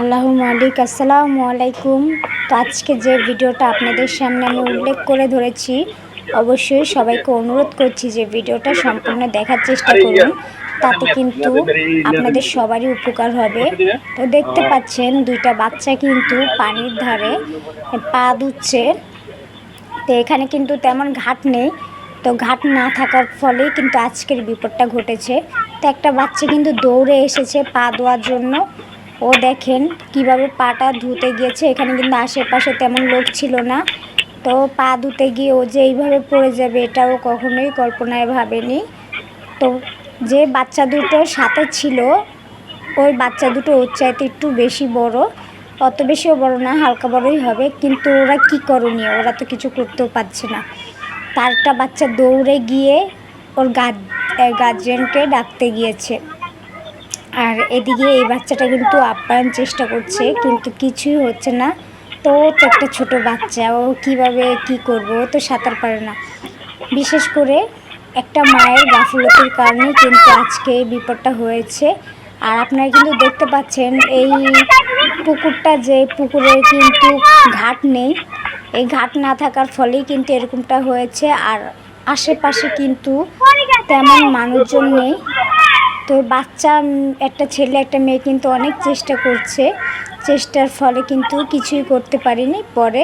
আল্লাহ মালিক আসসালামু আলাইকুম। তো আজকে যে ভিডিওটা আপনাদের সামনে আমি উল্লেখ করে ধরেছি অবশ্যই সবাইকে অনুরোধ করছি যে ভিডিওটা সম্পূর্ণ দেখার চেষ্টা করুন। তাতে কিন্তু আপনাদের সবারই উপকার হবে। তো দেখতে পাচ্ছেন দুইটা বাচ্চা কিন্তু পানির ধারে পা ধুচ্ছে তো এখানে কিন্তু তেমন ঘাট নেই। তো ঘাট না থাকার ফলেই কিন্তু আজকের বিপদটা ঘটেছে। তো একটা বাচ্চা কিন্তু দৌড়ে এসেছে পা ধোয়ার জন্য। ও দেখেন কীভাবে পাটা ধুতে গিয়েছে। এখানে কিন্তু আশেপাশে তেমন লোক ছিল না। তো পা ধুতে গিয়ে ও যে এইভাবে পড়ে যাবে, এটাও কখনোই কল্পনায় ভাবেনি। তো যে বাচ্চা দুটো সাথে ছিল, ওই বাচ্চা দুটো ওর চাইতে একটু বেশি বড়। অত বেশিও বড় না, হালকা বড়ই হবে। কিন্তু ওরা কি করণীয়? ওরা তো কিছু করতেও পারছে না। তারটা বাচ্চা দৌড়ে গিয়ে ওর গার্জেনকে ডাকতে গিয়েছে। আর এদিকে এই বাচ্চাটা কিন্তু আপ্যায়ন চেষ্টা করছে, কিন্তু কিছুই হচ্ছে না। তো তো একটা ছোট বাচ্চা, ও কীভাবে কি করবে? তো সাঁতার পারে না। বিশেষ করে একটা মায়ের গাফিলতির কারণে কিন্তু আজকে বিপদটা হয়েছে। আর আপনারা কিন্তু দেখতে পাচ্ছেন, এই পুকুরটা যে পুকুরের কিন্তু ঘাট নেই, এই ঘাট না থাকার ফলেই কিন্তু এরকমটা হয়েছে। আর আশেপাশে কিন্তু তেমন মানুষজন নেই। তো বাচ্চা একটা ছেলে, একটা মেয়ে কিন্তু অনেক চেষ্টা করছে। চেষ্টার ফলে কিন্তু কিছুই করতে পারিনি। পরে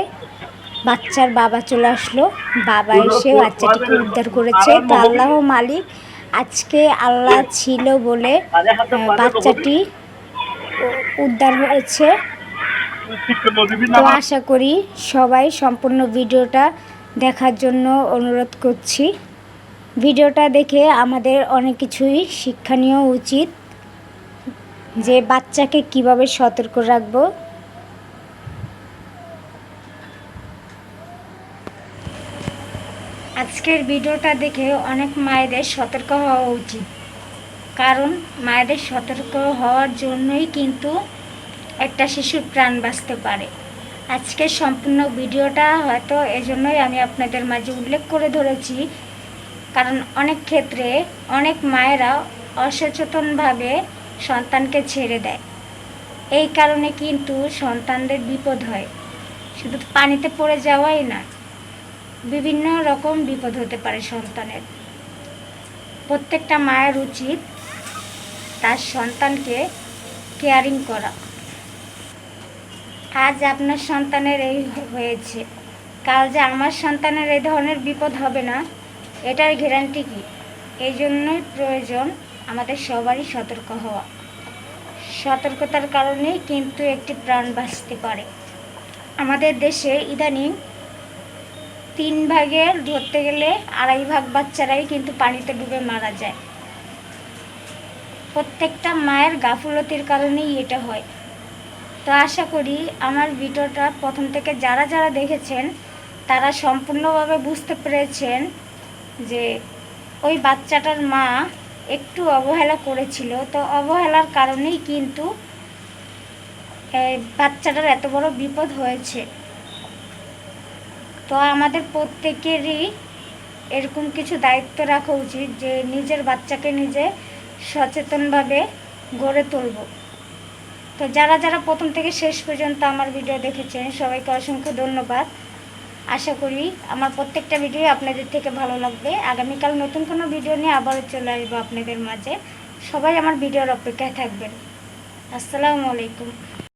বাচ্চার বাবা চলে আসলো। বাবা এসে বাচ্চাটিকে উদ্ধার করেছে। তো আল্লাহ মালিক আজকে আল্লাহ ছিল বলে বাচ্চাটি উদ্ধার হয়েছে। তো আশা করি সবাই সম্পূর্ণ ভিডিওটা দেখার জন্য অনুরোধ করছি। ভিডিওটা দেখে আমাদের অনেক কিছুই শিক্ষণীয়, উচিত। যে বাচ্চাকে কীভাবে সতর্ক রাখব। আজকের ভিডিওটা দেখে অনেক মায়েদের সতর্ক হওয়া উচিত। কারণ মায়েদের সতর্ক হওয়ার জন্যই কিন্তু একটা শিশুর প্রাণ বাঁচতে পারে। আজকের সম্পূর্ণ ভিডিওটা হয়তো এজন্যই আমি আপনাদের মাঝে উল্লেখ করে ধরেছি কারণ অনেক ক্ষেত্রে অনেক মায়েরা অসচেতনভাবে সন্তানকে ছেড়ে দেয়। এই কারণে কিন্তু সন্তানদের বিপদ হয়। শুধু পানিতে পড়ে যাওয়াই না, বিভিন্ন রকম বিপদ হতে পারে সন্তানের। প্রত্যেকটা মায়ের উচিত তার সন্তানকে কেয়ারিং করা। আজ আপনার সন্তানের এই হয়েছে। কাল যে আমার সন্তানের এই ধরনের বিপদ হবে না এটার গ্যারান্টি কি? এই জন্যই প্রয়োজন আমাদের সবারই সতর্ক হওয়া। সতর্কতার কারণেই কিন্তু একটি প্রাণ বাঁচতে পারে। আমাদের দেশে ইদানিং তিন ভাগের ধরতে গেলে আড়াই ভাগ বাচ্চারাই কিন্তু পানিতে ডুবে মারা যায়। প্রত্যেকটা মায়ের গাফুলতির কারণেই এটা হয়। তো আশা করি আমার ভিডিওটা প্রথম থেকে যারা যারা দেখেছেন, তারা সম্পূর্ণভাবে বুঝতে পেরেছেন যে ওই বাচ্চাটার মা একটু অবহেলা করেছিল। তো অবহেলার কারণেই কিন্তু বাচ্চাটার এত বড় বিপদ হয়েছে। তো আমাদের প্রত্যেকেরই এরকম কিছু দায়িত্ব রাখা উচিত যে নিজের বাচ্চাকে নিজে সচেতনভাবে গড়ে তুলব। তো যারা যারা প্রথম থেকে শেষ পর্যন্ত আমার ভিডিও দেখেছেন, সবাইকে অসংখ্য ধন্যবাদ। আশা করি আমার প্রত্যেকটা ভিডিও আপনাদের থেকে ভালো লাগবে। আগামীকাল নতুন কোনো ভিডিও নিয়ে আবারও চলে আসব আপনাদের মাঝে। সবাই আমার ভিডিওর অপেক্ষায় থাকবেন। আসসালামু আলাইকুম।